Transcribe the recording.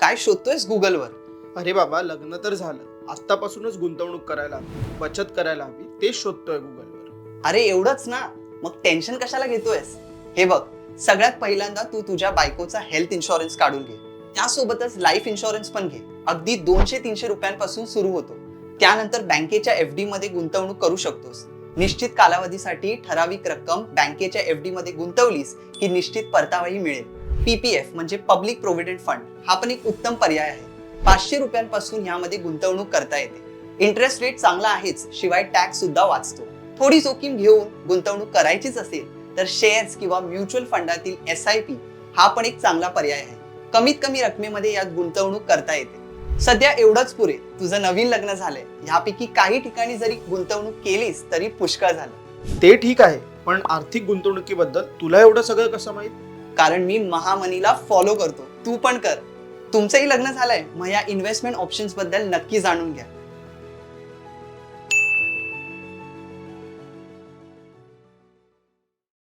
काय शोधतोयस गुगलवर? अरे बाबा लग्न तर झालं. आत्तापासूनच गुंतवणूक करायला हवी बचत करायला हवी तेच शोधतोय गुगलवर. अरे एवढंच ना? मग टेन्शन कशाला घेतोयस? हे बघ सगळ्यात पहिल्यांदा तू तुझ्या बायकोचा हेल्थ इन्शुरन्स काढून घे. त्यासोबतच लाईफ इन्शुरन्स पण घे. अगदी दोनशे तीनशे रुपयांपासून सुरू होतो. त्यानंतर बँकेच्या एफ डी मध्ये गुंतवणूक करू शकतोस. निश्चित कालावधीसाठी ठराविक रक्कम बँकेच्या एफ डी मध्ये गुंतवलीस की निश्चित परतावाही मिळेल. पीपीएफ म्हणजे पब्लिक प्रोव्हिडंट फंड हा पण एक उत्तम पर्याय आहे. पाचशे रुपयांपासून यामध्ये गुंतवणूक करता येते. इंटरेस्ट रेट चांगला आहेच शिवाय टॅक्स सुद्धा वाचतो. थोडी जोखीम घेऊन गुंतवणूक करायचीच असेल तर शेअर्स किंवा म्युच्युअल फंडातील एस आय पी हा पण एक चांगला पर्याय आहे. कमीत कमी रकमेमध्ये यात गुंतवणूक करता येते. सध्या एवढंच पुरे तुझं नवीन लग्न झालंय. ह्यापैकी काही ठिकाणी जरी गुंतवणूक केलीस तरी पुष्कळ झालं. ते ठीक आहे पण आर्थिक गुंतवणुकीबद्दल तुला एवढं सगळं कसं माहीत? कारण मी महामनीला फॉलो करतो. तू पण कर. तुमचंही लग्न झालंय. मग या इन्व्हेस्टमेंट ऑप्शन्सबद्दल नक्की जाणून घ्या.